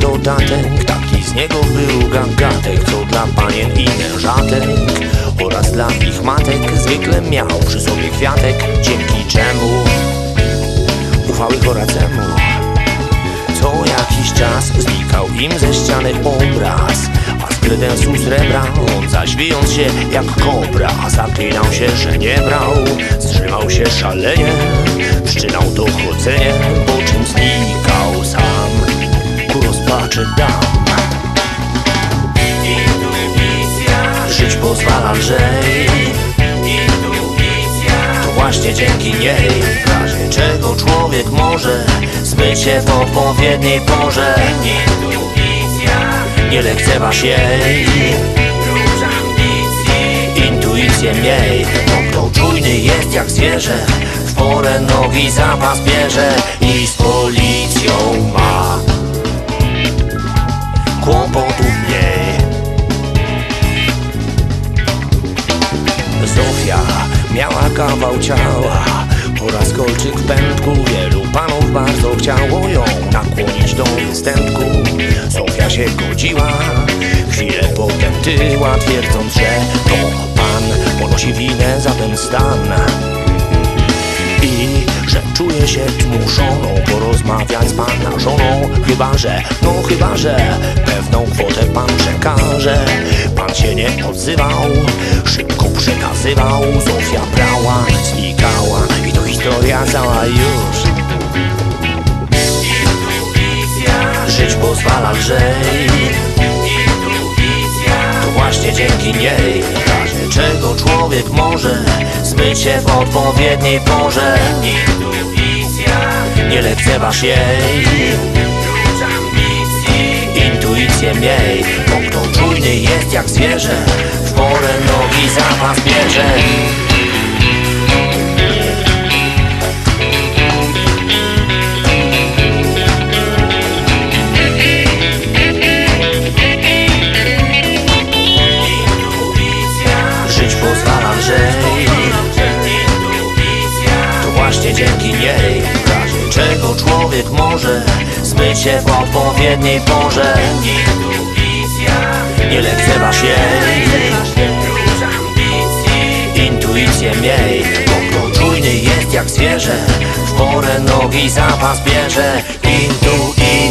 dodatek Taki z niego był gagatek Co dla panien i mężatek Oraz dla ich matek Zwykle miał przy sobie kwiatek Dzięki czemu Ufały Horacemu. Co jakiś czas znikał im ze ściany obraz A z kredensu srebra On zaś wijąc się jak kobra Zaklinał się, że nie brał Zrzymał się szalenie Wszczynał to chodzenie Ku rozpaczy dam. Żyć pozwala lżej To właśnie dzięki niej W razie czego człowiek może Zmyć się w odpowiedniej porze. Nie lekceważ jej. Intuicję miej. Bo kto czujny jest jak zwierzę. W porę nogi zapas bierze I z policją ma Kłopotów mniej Zofia miała kawał ciała oraz kolczyk w pędku. Wielu panów bardzo chciało ją nakłonić do występku. Zofia się godziła, chwilę potem tyła Twierdząc, że to pan ponosi winę za ten stan. I że czuje się zmuszoną porozmawiać z pana żoną. Chyba, że, no chyba, że pewną kwotę pan przekaże. Pan się nie odzywał, szybko przekazywał. Zofia brała, znikała i to historia cała już. Żyć pozwala lżej. To właśnie dzięki niej czego człowiek może Zmyć się w odpowiedniej porze. Nie lekceważ jej Intuicję miej Bo kto czujny jest jak zwierzę W porę nogi zapas bierze. Żyć pozwala lżej To właśnie dzięki niej czego człowiek może Się w odpowiedniej porze. Nie lekceważ jej. Intuicję miej Bo czujny jest jak zwierzę. W porę nogi zapas bierze. Intuicja